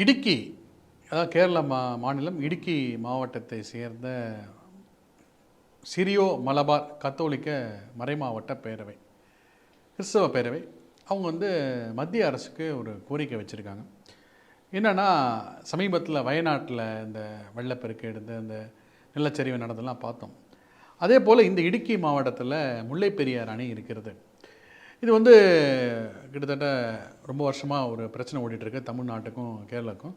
இடுக்கி அதாவது கேரள மா மாநிலம் இடுக்கி மாவட்டத்தை சேர்ந்த சிரியோ மலபார் கத்தோலிக்க மறைமாவட்ட பேரவை கிறிஸ்தவ பேரவை. அவங்க வந்து மத்திய அரசுக்கு ஒரு கோரிக்கை வச்சுருக்காங்க. என்னென்னா சமீபத்தில் வயநாட்டில் இந்த வெள்ளப்பெருக்கு எடுத்து அந்த நிலச்சரிவு நடந்தெல்லாம் பார்த்தோம். அதே போல் இந்த இடுக்கி மாவட்டத்தில் முல்லைப்பெரியார் அணை இருக்கிறது. இது வந்து கிட்டத்தட்ட ரொம்ப வருஷமாக ஒரு பிரச்சனை ஓடிட்டுருக்கு தமிழ்நாட்டுக்கும் கேரளாக்கும்.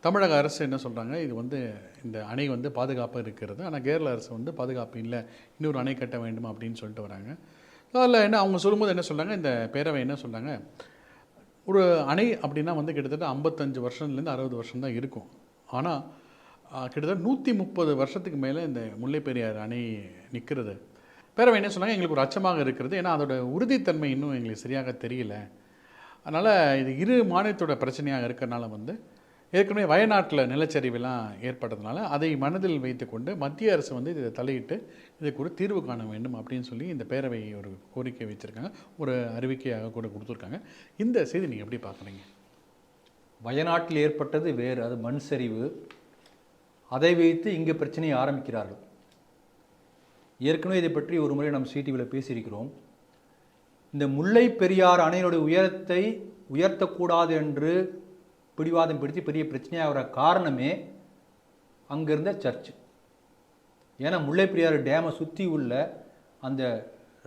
தமிழக அரசு என்ன சொல்கிறாங்க இது வந்து இந்த அணை வந்து பாதுகாப்பு இருக்கிறது. ஆனால் கேரள அரசு வந்து பாதுகாப்பு இல்லை. இன்னொரு அணை கட்ட வேண்டும் அப்படின்னு சொல்லிட்டு வராங்க. அதில் என்ன அவங்க சொல்லும்போது என்ன சொல்கிறாங்க இந்த பேரவை என்ன சொல்கிறாங்க ஒரு அணை அப்படின்னா வந்து கிட்டத்தட்ட ஐம்பத்தஞ்சு வருஷத்துலேருந்து அறுபது வருஷம் தான் இருக்கும். ஆனால் கிட்டத்தட்ட நூற்றி முப்பது வருஷத்துக்கு மேலே இந்த முல்லைப் பெரியார் அணை நிற்கிறது பேரவை என்ன சொன்னாங்க? எங்களுக்கு ஒரு அச்சமாக இருக்கிறது. ஏன்னா அதோட உறுதித்தன்மை இன்னும் எங்களுக்கு சரியாக தெரியல. அதனால் இது இரு மாநிலத்தோட பிரச்சனையாக இருக்கிறனால வந்து ஏற்கனவே வயநாட்டில் நிலச்சரிவுலாம் ஏற்பட்டதுனால அதை மனதில் வைத்துக்கொண்டு மத்திய அரசு வந்து இதை தலையிட்டு இதுக்கு ஒரு தீர்வு காண வேண்டும் அப்படின்னு சொல்லி இந்த பேரவை ஒரு கோரிக்கை வச்சுருக்காங்க ஒரு அறிவிக்கையாக கூட கொடுத்துருக்காங்க. இந்த செய்தி நீங்கள் எப்படி பார்க்குறீங்க? வயநாட்டில் ஏற்பட்டது வேறு. அது மண் சரிவு. அதை வைத்து இங்கே பிரச்சனையை ஆரம்பிக்கிறார்கள். ஏற்கனவே இதை பற்றி ஒரு முறை நம்ம சிடிவியில் பேசியிருக்கிறோம். இந்த முல்லை பெரியார் அணையினுடைய உயரத்தை உயர்த்தக்கூடாது என்று பிடிவாதம் பிடித்து பெரிய பிரச்சனையாகிற காரணமே அங்கிருந்த சர்ச்சு சர்ச். ஏன்னா முல்லை பெரியார் டேமை சுற்றி உள்ள அந்த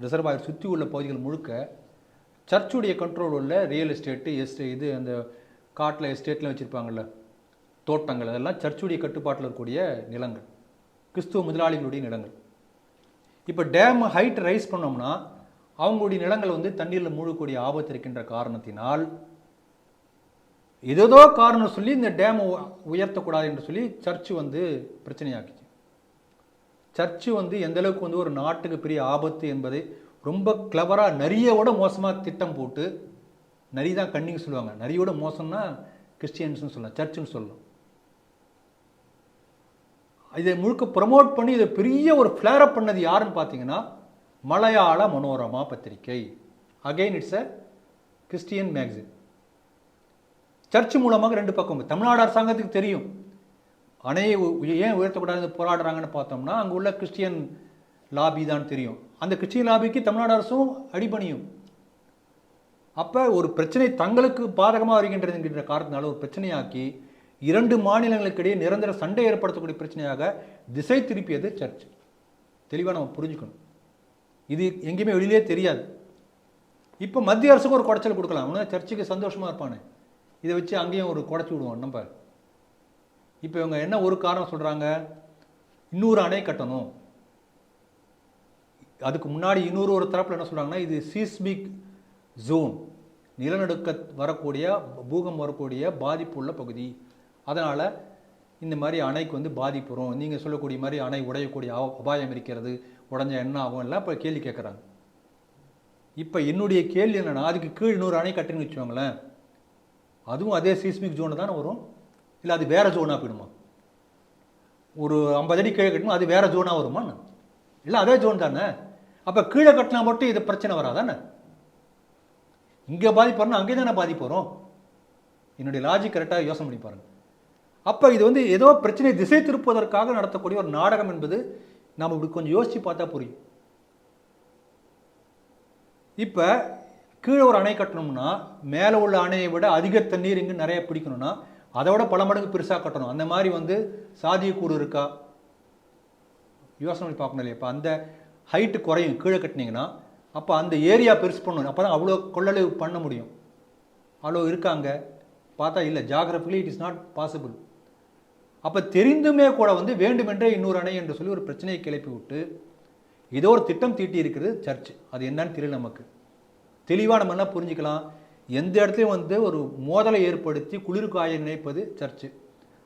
ரிசர்வாயர் சுற்றி உள்ள பகுதிகள் முழுக்க சர்ச்சுடைய கண்ட்ரோல் உள்ள ரியல் எஸ்டேட்டு எஸ்டே இது அந்த காட்டில் எஸ்டேட்லாம் வச்சுருப்பாங்கள்ல தோட்டங்கள் அதெல்லாம் சர்ச்சுடைய கட்டுப்பாட்டில் இருக்கக்கூடிய நிலங்கள். கிறிஸ்துவ முதலாளிகளுடைய நிலங்கள். இப்போ டேம் ஹைட் ரைஸ் பண்ணோம்னா அவங்களுடைய நிலங்கள் வந்து தண்ணீரில் மூழ்கக்கூடிய ஆபத்து இருக்கின்ற காரணத்தினால் ஏதோ காரணம் சொல்லி இந்த டேம் உயர்த்தக்கூடாது என்று சொல்லி சர்ச்சு வந்து பிரச்சனையாக்கிச்சு. சர்ச்சு வந்து எந்த அளவுக்கு வந்து ஒரு நாட்டுக்கு பெரிய ஆபத்து என்பதை ரொம்ப கிளவராக நரியோட மோசமாக திட்டம் போட்டு நரி தான் கண்ணிங்க சொல்லுவாங்க. நரியோட மோசம்னா கிறிஸ்டியன்ஸ்னு சொல்லலாம் சர்ச்சுன்னு சொல்லலாம். இதை முழுக்க ப்ரமோட் பண்ணி இதை பெரிய ஒரு ஃப்ளேரப் பண்ணது யாருன்னு பார்த்தீங்கன்னா மலையாள மனோரமா பத்திரிகை. Again it's a Christian magazine church மூலமாக ரெண்டு பக்கம் தமிழ்நாடு அரசாங்கத்துக்கு தெரியும். அணையை உ- ஏன் உயர்த்தக்கூடாது போராடுறாங்கன்னு பார்த்தோம்னா அங்கே உள்ள கிறிஸ்டியன் லாபி தான் தெரியும். அந்த கிறிஸ்டியன் லாபிக்கு தமிழ்நாடு அரசும் அடிபணியும். அப்போ ஒரு பிரச்சனை தங்களுக்கு பாதகமாக வருகின்றது என்கின்ற காரணத்தினால ஒரு பிரச்சனையாக்கி இரண்டு மாநிலங்களுக்கு இடையே நிரந்தர சண்டை ஏற்படுத்தக்கூடிய பிரச்சனையாக திசை திருப்பியது சர்ச். தெளிவாக நம்ம புரிஞ்சுக்கணும். இது எங்கேயுமே வெளியிலே தெரியாது. இப்போ மத்திய அரசுக்கு ஒரு குடைச்சல் கொடுக்கலாம். அவனா சர்ச்சுக்கு சந்தோஷமாக இருப்பானே. இதை வச்சு அங்கேயும் ஒரு குடைச்சி விடுவோம் நம்ம. இப்போ இவங்க என்ன ஒரு காரணம் சொல்கிறாங்க இன்னொரு அணை கட்டணும். அதுக்கு முன்னாடி இன்னொரு ஒரு தரப்பில் என்ன சொல்கிறாங்கன்னா இது சீஸ்மிக் ஜோன் நிலநடுக்க வரக்கூடிய பூகம் வரக்கூடிய பாதிப்பு உள்ள பகுதி. அதனால் இந்த மாதிரி அணைக்கு வந்து பாதிப்பு வரும். நீங்கள் சொல்லக்கூடிய மாதிரி அணை உடையக்கூடிய அபாயம் இருக்கிறது உடஞ்ச என்ன ஆகும் எல்லாம் இப்போ கேள்வி கேட்குறாங்க இப்போ என்னுடைய கேள்வி என்னென்னா அதுக்கு கீழ் இன்னொரு அணை கட்டுன்னு வச்சுக்கோங்களேன். அதுவும் அதே சீஸ்மிக் ஜோனு தானே வரும்? இல்லை அது வேறு ஜோனாக போயிடுமா? ஒரு ஐம்பது அடி கீழே கட்டணும்? அது வேற ஜோனாக வருமா? இல்லை அதே ஜோன் தானே? அப்போ கீழே கட்டினா மட்டும் இது பிரச்சனை வராதானே? இங்கே பாதிப்பு வரணும் அங்கே தானே பாதிப்பு வரும்? என்னுடைய லாஜிக் கரெக்டாக யோசனை பண்ணி பாருங்க. அப்போ இது வந்து ஏதோ பிரச்சனை திசை திருப்புவதற்காக நடத்தக்கூடிய ஒரு நாடகம் என்பது நாம் இப்படி கொஞ்சம் யோசித்து பார்த்தா புரியும். இப்போ கீழே ஒரு அணை கட்டணும்னா மேலே உள்ள அணையை விட அதிக தண்ணீர் இங்கே நிறைய பிடிக்கணும்னா அதை விட பல மடங்கு பெருசாக கட்டணும். அந்த மாதிரி வந்து சாத்தியக்கூறு இருக்கா? யோசனை பண்ணி பார்க்கணும் இல்லையா? இப்போ அந்த ஹைட்டு குறையும். கீழே கட்டினீங்கன்னா அப்போ அந்த ஏரியா பெருசு பண்ணணும். அப்போ தான் அவ்வளோ கொள்ளளவு பண்ண முடியும். அவ்வளோ இருக்காங்க. பார்த்தா இல்லை. Geographically it is not possible அப்போ தெரிந்துமே கூட வந்து வேண்டுமென்றே இன்னொரு அணை என்று சொல்லி ஒரு பிரச்சனையை கிளப்பி விட்டு ஏதோ ஒரு திட்டம் தீட்டி இருக்கிறது சர்ச். அது என்னன்னு தெரியல நமக்கு. தெளிவாக நம்ம என்ன புரிஞ்சுக்கலாம்? எந்த இடத்துலையும் வந்து ஒரு மோதலை ஏற்படுத்தி குளிர்காய நினைப்பது சர்ச்சு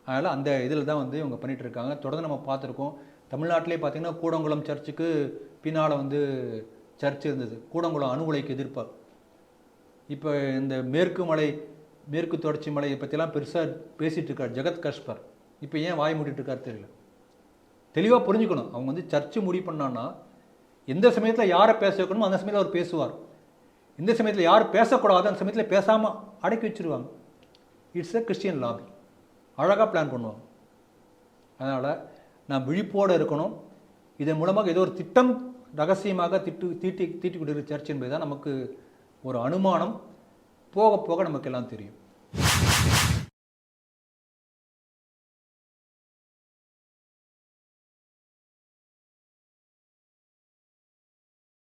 அதனால் அந்த இதில் தான் வந்து இவங்க பண்ணிட்டு இருக்காங்க. தொடர்ந்து நம்ம பார்த்துருக்கோம். தமிழ்நாட்டிலே பார்த்தீங்கன்னா கூடங்குளம் சர்ச்சுக்கு பின்னால் வந்து சர்ச் இருந்தது. கூடங்குளம் அணு உலைக்கு எதிர்ப்பாக இப்போ இந்த மேற்கு மலை மேற்கு தொடர்ச்சி மலையை பற்றிலாம் பெருசாக பேசிகிட்டு இருக்கார் ஜெகத் கஷ்பர். இப்போ ஏன் வாய் மூடிட்டு இருக்காரு தெரியல. தெளிவாக புரிஞ்சுக்கணும். அவங்க வந்து சர்ச்சு முடிவு பண்ணான்னா எந்த சமயத்தில் யாரை பேச வைக்கணுமோ அந்த சமயத்தில் அவர் பேசுவார். எந்த சமயத்தில் யார் பேசக்கூடாது அந்த சமயத்தில் பேசாமல் அடக்கி வச்சிருவாங்க. இட்ஸ் எ கிறிஸ்டியன் லாபி அழகாக பிளான் பண்ணுவாங்க. அதனால் நான் விழிப்போடு இருக்கணும். இதன் மூலமாக ஏதோ ஒரு திட்டம் ரகசியமாக திட்டு தீட்டி தீட்டி கொடுக்குற சர்ச் என்பது தான் நமக்கு ஒரு அனுமானம். போக போக நமக்கு எல்லாம் தெரியும்.